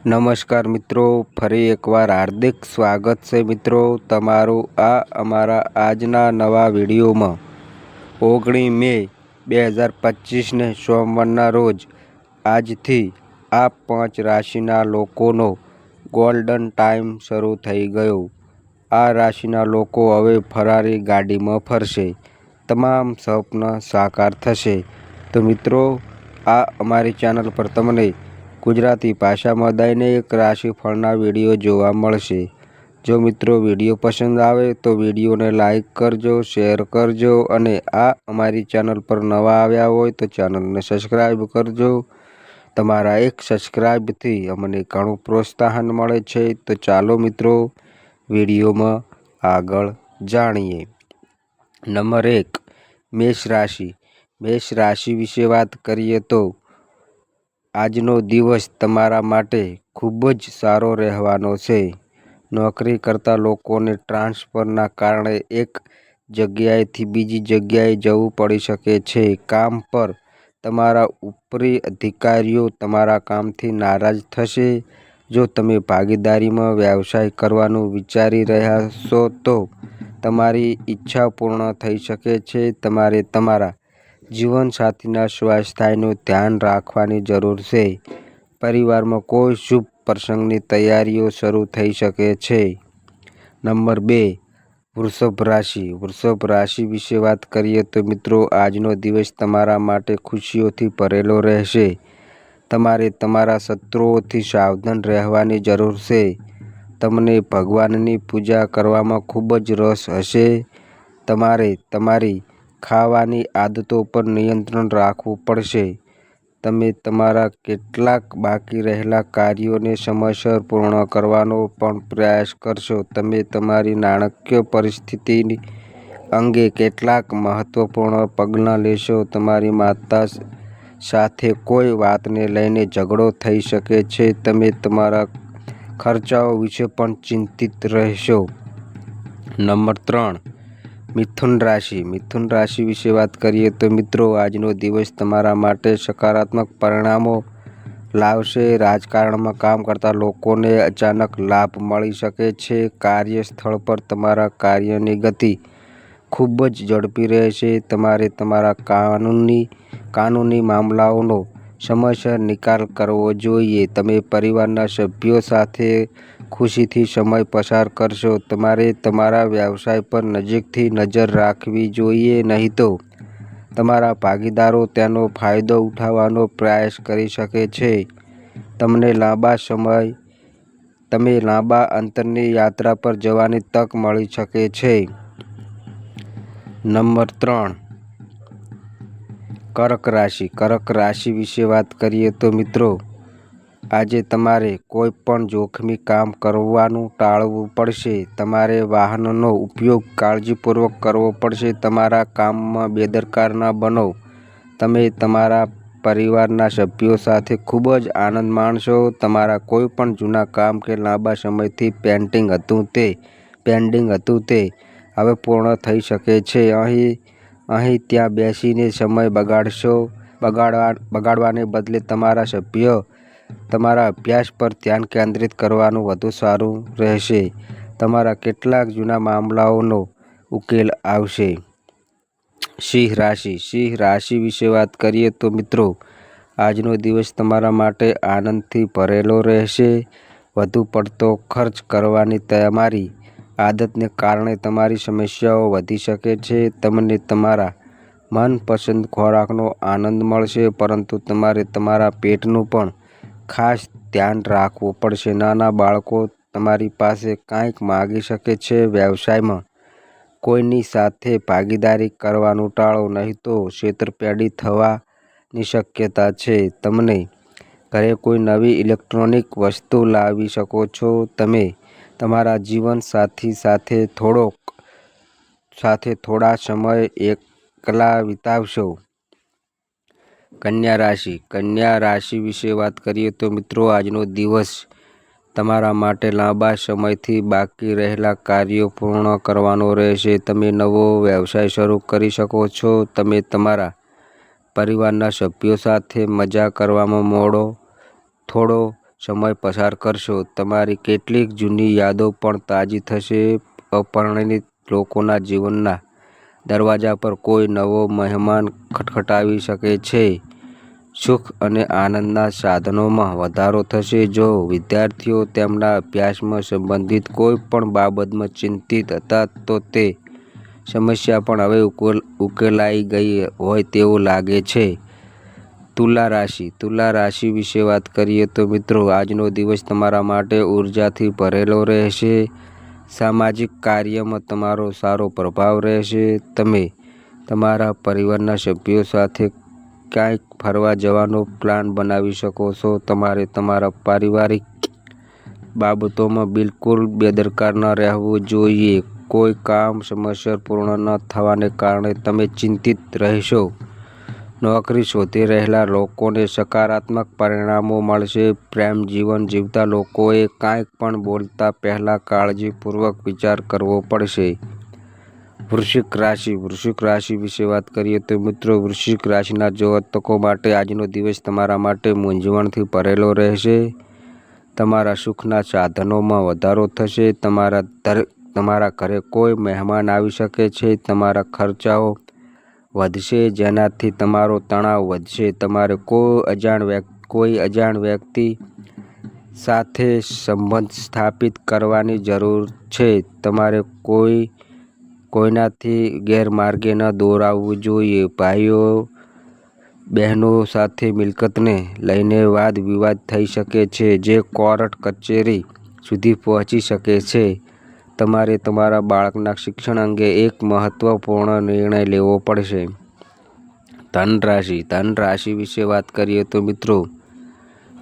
નમસ્કાર મિત્રો, ફરી એકવાર હાર્દિક સ્વાગત છે મિત્રો તમારું આ અમારા આજના નવા વિડીયોમાં. ઓગણીસ મે બે હજાર પચીસને સોમવારના રોજ આજથી આ પાંચ રાશિના લોકોનો ગોલ્ડન ટાઈમ શરૂ થઈ ગયો. આ રાશિના લોકો હવે ફરારી ગાડીમાં ફરશે. તમામ સ્વપ્ન સાકાર થશે. તો મિત્રો, આ અમારી ચેનલ પર તમને ગુજરાતી ભાષામાં દૈનિક રાશિફળના વીડિયો જોવા મળશે. જો મિત્રો વીડિયો પસંદ આવે તો વિડીયોને લાઇક કરજો, શેર કરજો અને આ અમારી ચેનલ પર નવા આવ્યા હોય તો ચેનલને સબસ્ક્રાઈબ કરજો. તમારા એક સબસ્ક્રાઈબથી અમને ઘણું પ્રોત્સાહન મળે છે. તો ચાલો મિત્રો વિડીયોમાં આગળ જાણીએ. નંબર એક મેષ રાશિ મેષ રાશિ વિશે વાત કરીએ તો આજનો દિવસ તમારા માટે ખૂબ જ સારો રહેવાનો છે. નોકરી કરતા લોકોને ટ્રાન્સફરના કારણે એક જગ્યાએથી બીજી જગ્યાએ જવું પડી શકે છે. કામ પર તમારા ઉપરી અધિકારીઓ તમારા કામથી નારાજ થશે. જો તમે ભાગીદારીમાં વ્યવસાય કરવાનું વિચારી રહ્યા છો તો તમારી ઈચ્છા પૂર્ણ થઈ શકે છે. તમારે તમારા જીવનસાથીના સ્વાસ્થ્યનું ધ્યાન રાખવાની જરૂર છે. પરિવારમાં કોઈ શુભ પ્રસંગની તૈયારીઓ શરૂ થઈ શકે છે. નંબર બે, વૃષભ રાશિ. વૃષભ રાશિ વિશે વાત કરીએ તો મિત્રો, આજનો દિવસ તમારા માટે ખુશીઓથી ભરેલો રહેશે. તમારે તમારા શત્રુઓથી સાવધાન રહેવાની જરૂર છે. તમને ભગવાનની પૂજા કરવામાં ખૂબ જ રસ હશે. તમારે તમારી ખાવાની આદતો પર નિયંત્રણ રાખવું પડશે. તમે તમારા કેટલાક બાકી રહેલા કાર્યોને સમયસર પૂર્ણ કરવાનો પણ પ્રયાસ કરશો. તમે તમારી નાણાકીય પરિસ્થિતિ અંગે કેટલાક મહત્વપૂર્ણ પગલાં લેશો. તમારી માતા સાથે કોઈ વાતને લઈને ઝઘડો થઈ શકે છે. તમે તમારા ખર્ચાઓ વિશે પણ ચિંતિત રહેશો. નંબર ત્રણ. મિથુન રાશિ. મિથુન રાશિ વિશે વાત કરીએ તો મિત્રો, આજનો દિવસ તમારા માટે સકારાત્મક પરિણામો લાવશે. રાજકારણમાં કામ કરતા લોકોને અચાનક લાભ મળી શકે છે. કાર્યસ્થળ પર તમારા કાર્યની ગતિ ખૂબ જ ઝડપી રહેશે. તમારે તમારા કાનૂની કાનૂની મામલાઓનો સમયસર નિકાલ કરવો જોઈએ. તમે પરિવારના સભ્યો સાથે ખુશીથી સમય પસાર કરશો. તમારે તમારા વ્યવસાય પર નજીકથી નજર રાખવી જોઈએ, નહીં તો તમારા ભાગીદારો તેનો ફાયદો ઉઠાવવાનો પ્રયાસ કરી શકે છે. તમને લાંબા સમય, તમે લાંબા અંતરની યાત્રા પર જવાની તક મળી શકે છે. નંબર ત્રણ. કર્ક રાશિ. કર્ક રાશિ વિશે વાત કરીએ તો મિત્રો આજે તમારે કોઈ પણ જોખમી કામ કરવાનું ટાળવું પડશે. તમારે વાહનનો ઉપયોગ કાળજીપૂર્વક કરવો પડશે. તમારા કામમાં બેદરકાર ન બનો. તમે તમારા પરિવારના સભ્યો સાથે ખૂબ જ આનંદ માણશો. તમારા કોઈ પણ જૂના કામ કે લાંબા સમયથી પેન્ટિંગ હતું તે, પેન્ડિંગ હતું તે, હવે પૂર્ણ થઈ શકે છે. અહીં અહીં ત્યાં બેસીને સમય બગાડશો. બગાડવા, બગાડવાને બદલે તમારા સભ્યો તમારા અભ્યાસ પર ધ્યાન કેન્દ્રિત કરવાનું વધુ સારું રહેશે. તમારા કેટલાક જૂના મામલાઓનો ઉકેલ આવશે. સિંહ રાશિ. સિંહ રાશિ વિશે વાત કરીએ તો મિત્રો, આજનો દિવસ તમારા માટે આનંદથી ભરેલો રહેશે. વધુ પડતો ખર્ચ કરવાની તમારી આદતને કારણે તમારી સમસ્યાઓ વધી શકે છે. તમને તમારા મનપસંદ ખોરાકનો આનંદ મળશે, પરંતુ તમારે તમારા પેટનું પણ ખાસ ધ્યાન રાખવું પડશે. નાના બાળકો તમારી પાસે કાંઈક માગી શકે છે વ્યવસાયમાં. કોઈની સાથે ભાગીદારી કરવાનું ટાળો, નહીં તો છેતરપિંડી થવાની શક્યતા છે. તમને ઘરે કોઈ નવી ઇલેક્ટ્રોનિક વસ્તુ લાવી શકો છો. તમે તમારા જીવનસાથી સાથે થોડોક, સાથે થોડા સમય એકલા વિતાવશો. કન્યા રાશિ. કન્યા રાશિ વિશે વાત કરીએ તો મિત્રો, આજનો દિવસ તમારા માટે લાંબા સમયથી બાકી રહેલા કાર્યો પૂર્ણ કરવાનો રહેશે. તમે નવો વ્યવસાય શરૂ કરી શકો છો. તમે તમારા પરિવારના સભ્યો સાથે મજા કરવામાં મોડો, થોડો સમય પસાર કરશો. તમારી કેટલીક જૂની યાદો પણ તાજી થશે. અપરિણિત લોકોના જીવનના દરવાજા પર કોઈ નવો મહેમાન ખટખટાવી શકે છે. સુખ અને આનંદના સાધનોમાં વધારો થશે. જો વિદ્યાર્થીઓ તેમના અભ્યાસમાં સંબંધિત કોઈ પણ બાબતમાં ચિંતિત હતા, તો તે સમસ્યા પણ હવે ઉકેલ, ઉકેલાઈ ગઈ હોય તેવું લાગે છે. તુલા રાશિ તુલા રાશિ વિશે વાત કરીએ તો મિત્રો, આજનો દિવસ તમારા માટે ઉર્જાથી ભરેલો રહેશે. સામાજિક કાર્યમાં તમારો સારો પ્રભાવ રહેશે. તમે તમારા પરિવારના સભ્યો સાથે ક્યાંક ફરવા જવાનો પ્લાન બનાવી શકો છો. તમારે તમારા પારિવારિક બાબતોમાં બિલકુલ બેદરકાર ન રહેવું જોઈએ. કોઈ કામ સમયસર પૂર્ણ ન થવાને કારણે તમે ચિંતિત રહેશો. નોકરી શોધી રહેલા લોકોને સકારાત્મક પરિણામો મળશે. પ્રેમ, જીવન જીવતા લોકોએ કાંઈક પણ બોલતા પહેલાં કાળજીપૂર્વક વિચાર કરવો પડશે. વૃશ્ચિક રાશિ વૃશ્ચિક રાશિ વિશે વાત કરીએ તો મિત્રો, વૃશ્ચિક રાશિના જોતકો માટે આજનો દિવસ તમારા માટે મૂંઝવણથી ભરેલો રહેશે. તમારા સુખના સાધનોમાં વધારો થશે. તમારા દર, તમારા ઘરે કોઈ મહેમાન આવી શકે છે. તમારા ખર્ચાઓ વધશે, જેનાથી તમારો તણાવ વધશે. તમારે કોઈ અજાણ વ્યક્તિ કોઈ અજાણ વ્યક્તિ સાથે સંબંધ સ્થાપિત કરવાની જરૂર છે. તમારે કોઈ કોઈનાથી ગેરમાર્ગે ન દોરાવવું જોઈએ. ભાઈઓ, બહેનો સાથે મિલકતને લઈને વાદ વિવાદ થઈ શકે છે. જે કોર્ટ કચેરી સુધી પહોંચી શકે છે. તમારે તમારા બાળકના શિક્ષણ અંગે એક મહત્વપૂર્ણ નિર્ણય લેવો પડશે. ધન રાશિ ધન રાશિ વિશે વાત કરીએ તો મિત્રો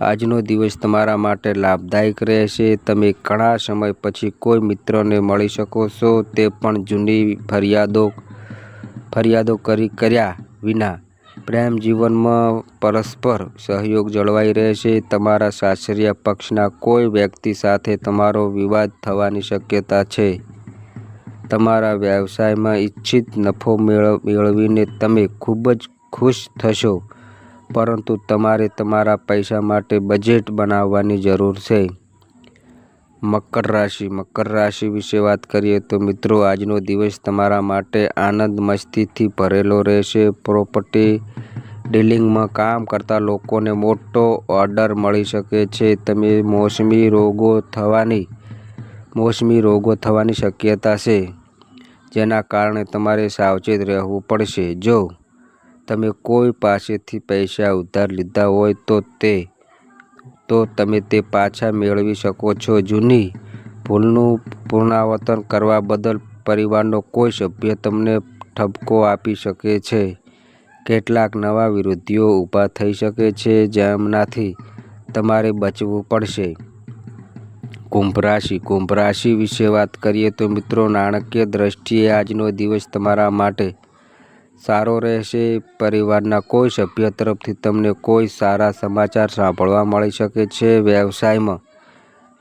આજનો દિવસ તમારા માટે લાભદાયક રહેશે. તમે ઘણા સમય પછી કોઈ મિત્રને મળી શકો છો. તે પણ જૂની ફરિયાદો ફરિયાદો કરી કર્યા વિના. પ્રેમ જીવનમાં પરસ્પર સહયોગ જળવાઈ રહેશે. તમારા સાસરિયા પક્ષના કોઈ વ્યક્તિ સાથે તમારો વિવાદ થવાની શક્યતા છે. તમારા વ્યવસાયમાં ઈચ્છિત નફો મેળવીને તમે ખૂબ જ ખુશ થશો. પરંતુ તમારે તમારા પૈસા માટે બજેટ બનાવવાની જરૂર છે. મકર રાશિ મકર રાશિ વિશે વાત કરીએ તો મિત્રો, આજનો દિવસ તમારા માટે આનંદ મસ્તીથી ભરેલો રહેશે. પ્રોપર્ટી ડીલિંગમાં કામ કરતા લોકોને મોટો ઓર્ડર મળી શકે છે. તમે મોસમી રોગો થવાની, મોસમી રોગો થવાની શક્યતા છે, જેના કારણે તમારે સાવચેત રહેવું પડશે. જો તમે કોઈ પાસેથી પૈસા ઉધાર લીધા હોય તો તે, તો તમે તે પાછા મેળવી શકો છો. જૂની ભૂલનું પુનરાવર્તન કરવા બદલ પરિવારનો કોઈ સભ્ય તમને ઠપકો આપી શકે છે. કેટલાક નવા વિરોધીઓ ઊભા થઈ શકે છે જેમનાથી તમારે બચવું પડશે. કુંભ રાશિ કુંભ રાશિ વિશે વાત કરીએ તો મિત્રો, નાણાકીય દ્રષ્ટિએ આજનો દિવસ તમારા માટે સારો રહેશે, પરિવારના કોઈ સભ્ય તરફથી તમને કોઈ સારા સમાચાર સાંભળવા મળી શકે છે વ્યવસાયમાં.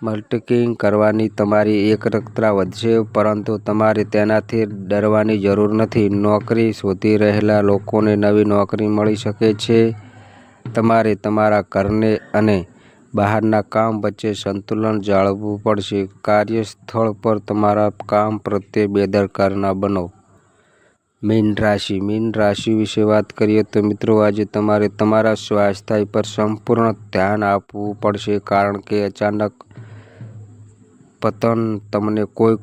મલ્ટિકિંગ કરવાની તમારી એકરકતા વધશે, પરંતુ તમારે તેનાથી ડરવાની જરૂર નથી. નોકરી શોધી રહેલા લોકોને નવી નોકરી મળી શકે છે. તમારે તમારા ઘરને અને બહારના કામ વચ્ચે સંતુલન જાળવવું પડશે. કાર્યસ્થળ પર તમારા કામ પ્રત્યે બેદરકાર ન બનો. મીન રાશિ. મીન રાશિ વિશે વાત કરીએ તો મિત્રો, આજે તમારે તમારા સ્વાસ્થ્ય પર સંપૂર્ણ ધ્યાન આપવું પડશે, કારણ કે અચાનક પતન તમને કોઈ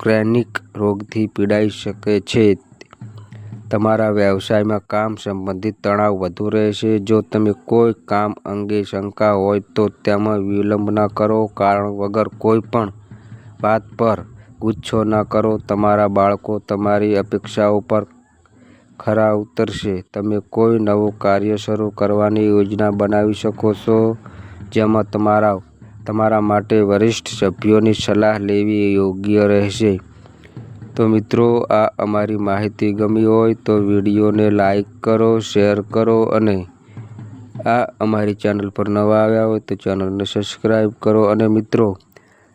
ક્રેનિક રોગથી પીડાઈ શકે છે. તમારા વ્યવસાયમાં કામ સંબંધિત તણાવ વધુ રહેશે. જો તમે કોઈ કામ અંગે શંકા હોય તો તેમાં વિલંબ ન કરો, કારણ વગર કોઈ પણ વાત પર ગુસ્સો ન કરો, તમારા બાળકો તમારી અપેક્ષાઓ પર ખરા ઉતરશે. તમે કોઈ નવું કાર્ય શરૂ કરવાની યોજના બનાવી શકો છો, જેમાં તમારા તમારા માટે વરિષ્ઠ સભ્યોની સલાહ લેવી યોગ્ય રહેશે. તો મિત્રો, આ અમારી માહિતી ગમી હોય તો વિડીયોને લાઈક કરો, શેર કરો અને આ અમારી ચેનલ પર નવા આવ્યા હોય તો ચેનલને સબસ્ક્રાઈબ કરો. અને મિત્રો